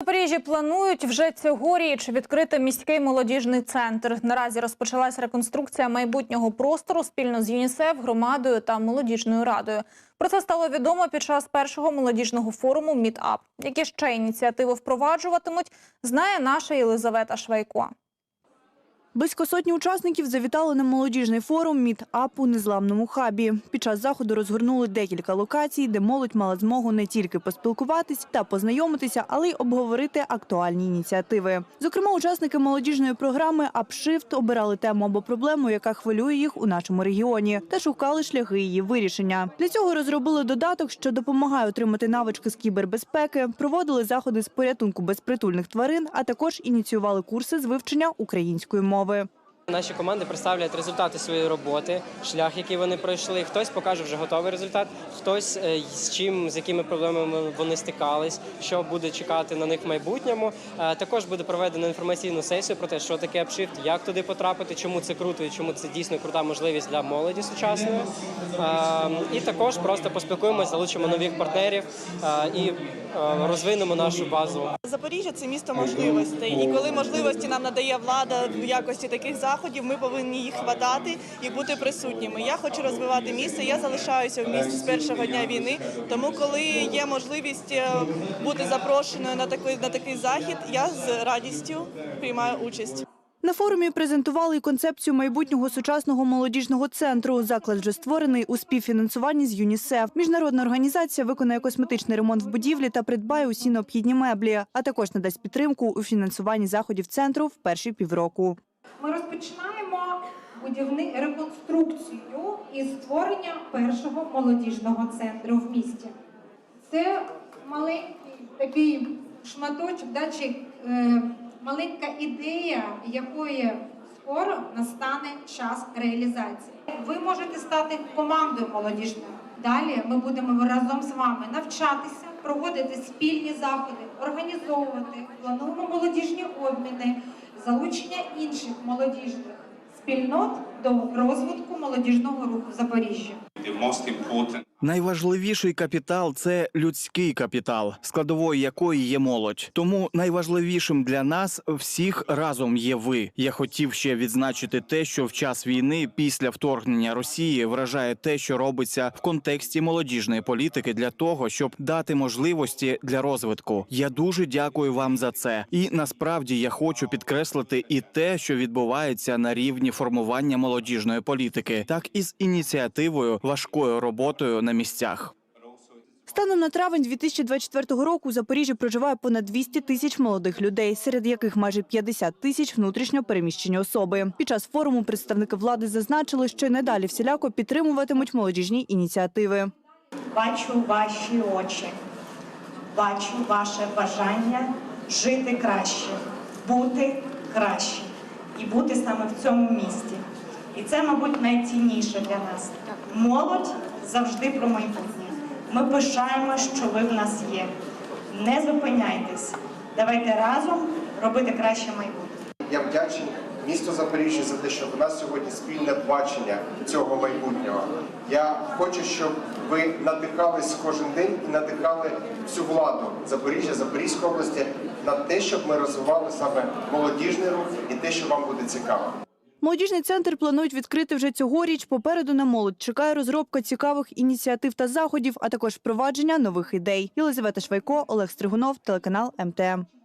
Запоріжжі планують вже цьогоріч відкрити міський молодіжний центр. Наразі розпочалась реконструкція майбутнього простору спільно з ЮНІСЕФ, громадою та молодіжною радою. Про це стало відомо під час першого молодіжного форуму Мітап. Які ще ініціативи впроваджуватимуть, знає наша Єлизавета Швайко. Близько сотні учасників завітали на молодіжний форум «Мідап» у незламному хабі. Під час заходу розгорнули декілька локацій, де молодь мала змогу не тільки поспілкуватись та познайомитися, але й обговорити актуальні ініціативи. Зокрема, учасники молодіжної програми «Апшифт» обирали тему або проблему, яка хвилює їх у нашому регіоні, та шукали шляхи її вирішення. Для цього розробили додаток, що допомагає отримати навички з кібербезпеки, проводили заходи з порятунку безпритульних тварин, а також ініціювали курси з вивчення української мови мови. Наші команди представлять результати своєї роботи, шлях, який вони пройшли. Хтось покаже вже готовий результат, хтось е, з чим, з якими проблемами вони стикались, що буде чекати на них в майбутньому. Е, Також буде проведено інформаційну сесію про те, що таке апшифт, як туди потрапити, чому це круто і чому це дійсно крута можливість для молоді сучасної. Е, І також просто поспілкуємося, залучимо нових партнерів і розвинемо нашу базу. Запоріжжя це місто можливостей, і коли можливості нам надає влада в якості таких заходів, ми повинні їх хватати і бути присутніми. Я хочу розвивати місто. Я залишаюся в місті з першого дня війни. Тому, коли є можливість е, бути запрошеною на такий на такий захід, я з радістю приймаю участь. На форумі презентували й концепцію майбутнього сучасного молодіжного центру. Заклад вже створений у співфінансуванні з ЮНІСЕФ. Міжнародна організація виконає косметичний ремонт в будівлі та придбає усі необхідні меблі, а також надасть підтримку у фінансуванні заходів центру в перші півроку. Ми розпочинаємо будівни реконструкцію і створення першого молодіжного центру в місті. Це маленький такий шматочок, да, чи е, маленька ідея, якої скоро настане час реалізації. Ви можете стати командою молодіжною. Далі ми будемо разом з вами навчатися, проводити спільні заходи, організовувати, плануємо молодіжні обміни, залучення інших молодіжних спільнот до розвитку молодіжного руху в Запоріжжі. Найважливіший капітал це людський капітал, складовою якої є молодь. Тому найважливішим для нас всіх разом є ви. Я хотів ще відзначити те, що в час війни після вторгнення Росії вражає те, що робиться в контексті молодіжної політики для того, щоб дати можливості для розвитку. Я дуже дякую вам за це. І насправді я хочу підкреслити і те, що відбувається на рівні формування молодіжної політики, так і з ініціативою важкою роботою на місцях. Станом на травень 2024 року у Запоріжжі проживає понад 200 тисяч молодих людей, серед яких майже 50 тисяч внутрішньо переміщені особи. Під час форуму представники влади зазначили, що й надалі всіляко підтримуватимуть молодіжні ініціативи. бачу ваші очі, бачу ваше бажання жити краще, бути краще і бути саме в цьому місті. І це, мабуть, найцінніше для нас. Молодь завжди про майбутнє. Ми пишаємо, що ви в нас є. Не зупиняйтесь. Давайте разом робити краще майбутнє. Я вдячний місту Запоріжжя за те, що в нас сьогодні спільне бачення цього майбутнього. Я хочу, щоб ви надихались кожен день і надихали всю владу Запоріжжя, Запорізької області на те, щоб ми розвивали саме молодіжний рух і те, що вам буде цікаво. Молодіжний центр планують відкрити вже цьогоріч. Попереду на молодь чекає розробка цікавих ініціатив та заходів, а також впровадження нових ідей. Єлизавета Швайко, Олег Стригунов, телеканал МТМ.